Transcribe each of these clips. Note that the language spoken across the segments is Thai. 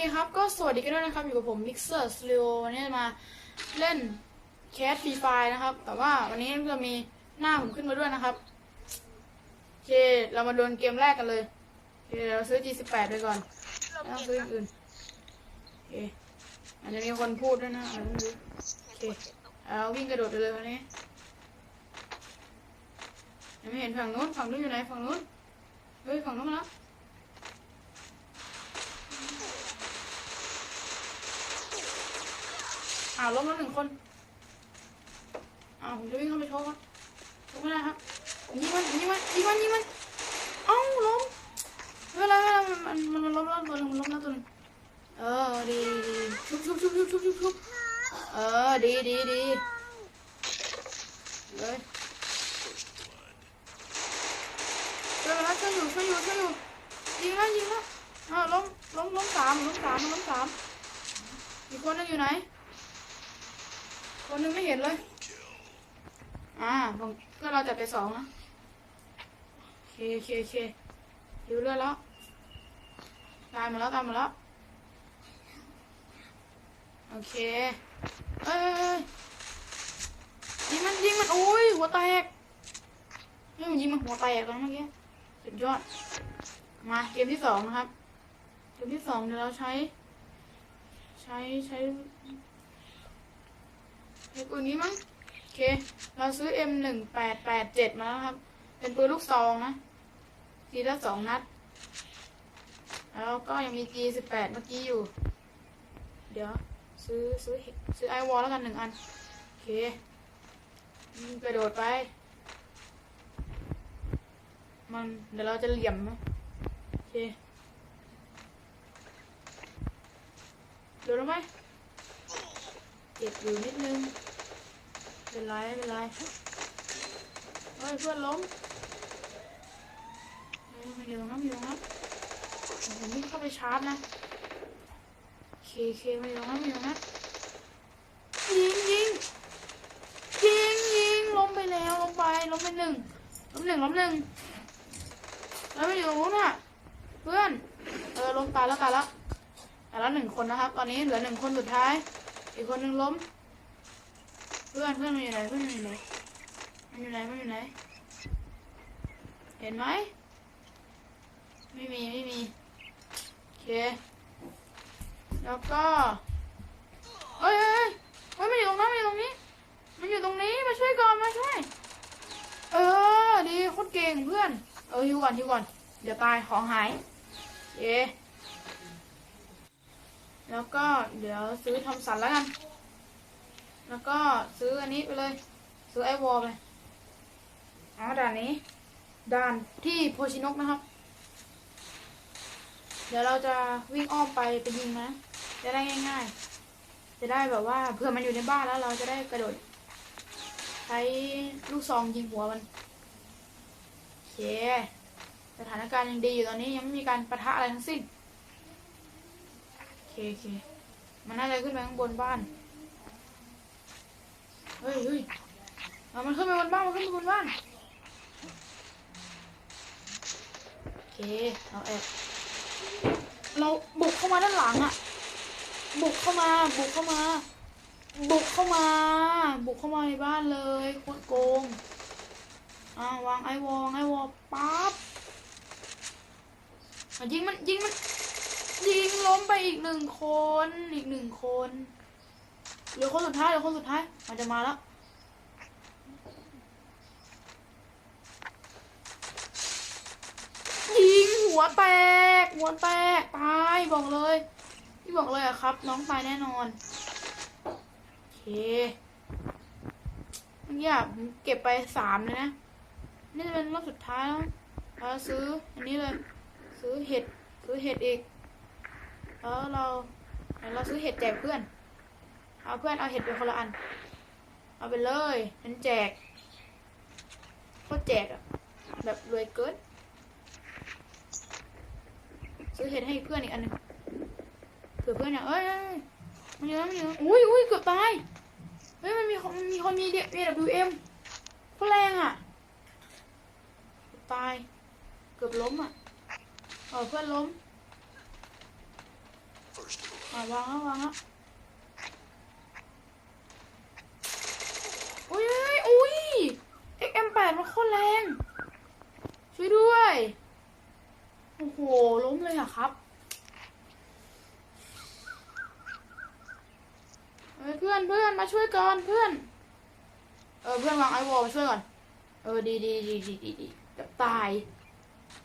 เคครับ ก็สวัสดีกันด้วยนะครับ อยู่กับผม Mixer Studio วันนี้มาเล่นแคสฟรีไฟนะครับ แต่ว่าวันนี้จะมีหน้าผมขึ้นมาด้วยนะครับโอเค เรามาดวลเกมแรกกันเลยโอเคเราซื้อ G18 ไปก่อนแล้วซื้ออื่นโอเคอาจจะมีคนพูดด้วยนะอาจจะไม่รู้โอเคเอาวิ่งกระโดดไปเลยวันนี้ยังไม่เห็นฝั่งนู้นฝั่งนู้นอยู่ไหนฝั่งนู้น เฮ้ย ฝั่งนู้นมาแล้ว อ้าวล้มแล้วหนึ่งคนอ้าวผมจะวิ่งเข้าไปโชว์มันโชไม่ได้ครับยิงมันยิงมันยิงมันยิงมันเอ้าล้มไม่เป็นไรไม่เป็นไรมันมันมันล้มแล้วตัวหนึงมันล้มแล้วตัวหนึงเออดีดีชุบชุบชุบชุบชุบชุบชุบเออดีดีดีเลยช่วยมาแล้วช่วยอยู่ช่วยอยู่ช่วยอยู่ยิงแล้วยิงแล้วอ้าวล้มล้มล้มสามล้มสามมันล้มสามอีกคนนึงอยู่ไหน คนนึงไม่เห็นเลย อ่า ผมก็เราจัดไปสองนะโอเคโอเคโอเคหิวเลือดแล้ว ตายมาแล้วตายมาแล้ว โอเคเอ้ยยเอ้ยยิงมันยิงมันโอ้ยหัวแตกนี่มันยิงมันหัวแตกแล้วเมื่อกี้สุดยอด มาเกมที่สองนะครับ เกมที่สองเดี๋ยวเราใช้ ใช้ใช้ ไอ้ปืนนี้มั้งโอเค เราซื้อ M หนึ่งแปดแปดเจ็ดมาแล้วครับ เป็นปืนลูกซองนะทีละสองนัด แล้วก็ยังมี G สิบแปดเมื่อกี้อยู่ เดี๋ยว ซื้อซื้อซื้อไอวอลแล้วกันหนึ่งอัน โอเคกระโดดไป มันเดี๋ยวเราจะเหลี่ยมนะโอเคโดดลงไหม เจ็บอยู่นิดนึง เป็นไรไม่เป็นไรเฮ้ยเพื่อนล้มเฮ้ยมาอยู่ตรงนั้นมาอยู่ตรงนั้นผมวิ่งเข้าไปชาร์จนะเคเคไมาอยู่ตรงนั้นมาอยู่ตรงนั้นยิงยิงยิงยิงล้มไปแล้วล้มไปล้มไปหนึ่งล้มหนึ่งล้มหนึ่งแล้วไมาอยู่ตรงนู้นอะเพื่อนเออล้มตายแล้วตายแล้วตายแล้วหนึ่งคนนะครับ ตอนนี้เหลือหนึ่งคนสุดท้าย อีกคนหนึ่งล้ม เพื่อนเพื่อนมันอยู่ไหนเพื่อนมันอยู่ไหนมันอยู่ไหนมันอยู่ไหน เห็นไหมไม่มีไม่มีโอเค แล้วก็เอ้ยเอ้ยเอ้ยเฮ้ยมันอยู่ตรงนั้นมันอยู่ตรงนี้ มันอยู่ตรงนี้มาช่วยก่อนมาช่วย เออดีโคตรเก่งเพื่อน เออฮิวก่อนฮิวก่อนเดี๋ยวตายของหายเย้ แล้วก็เดี๋ยวซื้อทอมสันแล้วกัน แล้วก็ซื้ออันนี้ไปเลย ซื้อไอวอลไปเอาด่านนี้ ด่านที่โพชินกนะครับ เดี๋ยวเราจะวิ่งอ้อมไปไปยิงนะ จะได้ง่าย ๆ จะได้แบบว่าเผื่อมันอยู่ในบ้านแล้วเราจะได้กระโดด ใช้ลูกซองยิงหัวมันโอเค สถานการณ์ยังดีอยู่ตอนนี้ยังไม่มีการประทะอะไรทั้งสิ้น โอเคมันน่าจะขึ้นไปข้างบนบ้าน เฮ้ยเฮ้ยเอามันขึ้นไปบนบ้าน มันขึ้นไปบนบ้าน โอเค เราแอบ เราบุกเข้ามาด้านหลังอะบุกเข้ามา บุกเข้ามา บุกเข้ามา บุกเข้ามาในบ้านเลยโคตรโกงอ่าวางไอวองไอวอปั๊บอะยิงมัน ยิงมัน ยิงล้มไปอีกหนึ่งคน อีกหนึ่งคนเหลือคนสุดท้ายเหลือคนสุดท้าย มันจะมาแล้วยิงหัวแตก หัวแตก ตายบอกเลยพี่บอกเลยอะครับ น้องตายแน่นอนโอเคเมื่อกี้อะผมเก็บไปสามเลยนะ นี่จะเป็นรอบสุดท้ายแล้วเราซื้อ อันนี้เลย ซื้อเห็ด ซื้อเห็ดอีก แล้วเราเราซื้อเห็ดแจกเพื่อน เอาเพื่อนเอาเห็ดไปคนละอัน เอาไปเลยฉันแจกโคตรแจกอะแบบรวยเกินซื้อเห็ดให้เพื่อนอีกอันหนึงเผื่อเพื่อนอยากเอ้ยเอ้ยเอ้ยมันเยอะมันเยอะอุ้ยอุ้ยเกือบตายเฮ้ยมันมีมันมีคนมีเดียมีดับเอ็มก็แรงอะเกือบตาย เกือบล้มอะเออเพื่อนล้ม อะวางแล้ววางแล้วอุ้ยอุ้ยอุ้ย XM8 มันโคตรแรง ช่วยด้วย โอ้โห ล้มเลยอะครับเฮ้ยเพื่อนเพื่อนมาช่วยก่อนเพื่อน เออเพื่อนวางไอวอลมาช่วยก่อน เออดีดีดีดีดีดีเกับตาย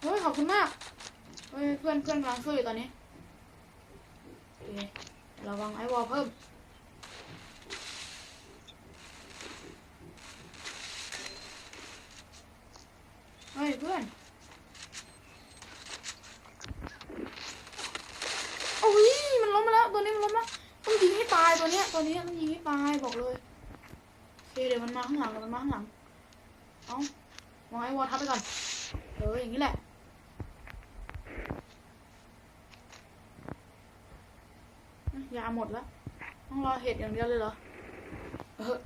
เฮ้ยขอบคุณมาก เฮ้ยเพื่อนเพื่อนกำลังช่วยอยู่ตอนนี้ ระวังไอวอลเพิ่ม เฮ้ย เพื่อน โอ้ย มันล้มมาแล้ว ตัวนี้มันล้มแล้ว ต้องยิงให้ตายตัวเนี้ย ตัวนี้ต้องยิงให้ตายบอกเลยโอเคเดี๋ยวมันมาข้างหลังมันมาข้างหลัง เอ้าวางไอ้วอลทับไปก่อน เอออย่างนี้แหละ ยาหมดแล้ว ต้องรอเห็ดอย่างเดียวเลยเหรอ เออ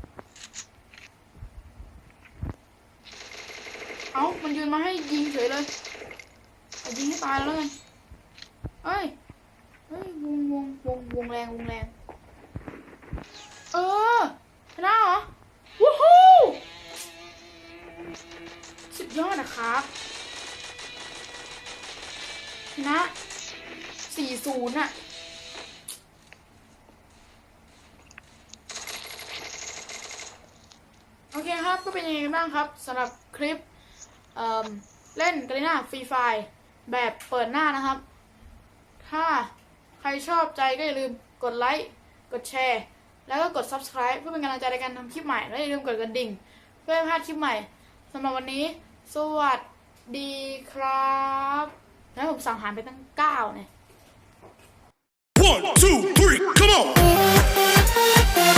เอามันยืนมาให้ยิงเฉยเลยเอายิงให้ตายแล้วกันเอ้ย เฮ้ย วงวงวงวงแรงวงแรง เออชนะเหรอ วู้ฮู้สุดยอดนะครับชนะสี่ศูนย์อะ โอเคครับ ก็เป็นยังไงบ้างครับสำหรับคลิปเเล่นกรีน่าฟรีไฟล์แบบเปิดหน้านะครับ ถ้าใครชอบใจก็อย่าลืมกดไลค์กดแชร์ แล้วก็กด subscribe เพื่อเป็นกำลังใจในการทำคลิปใหม่ และอย่าลืมกดกระดิ่ง เพื่อไม่พลาดคลิปใหม่สำหรับวันนี้ สวัสดีครับแล้วผมสั่งหารไปตั้งเก้าเนี่ย One, two, three, come on!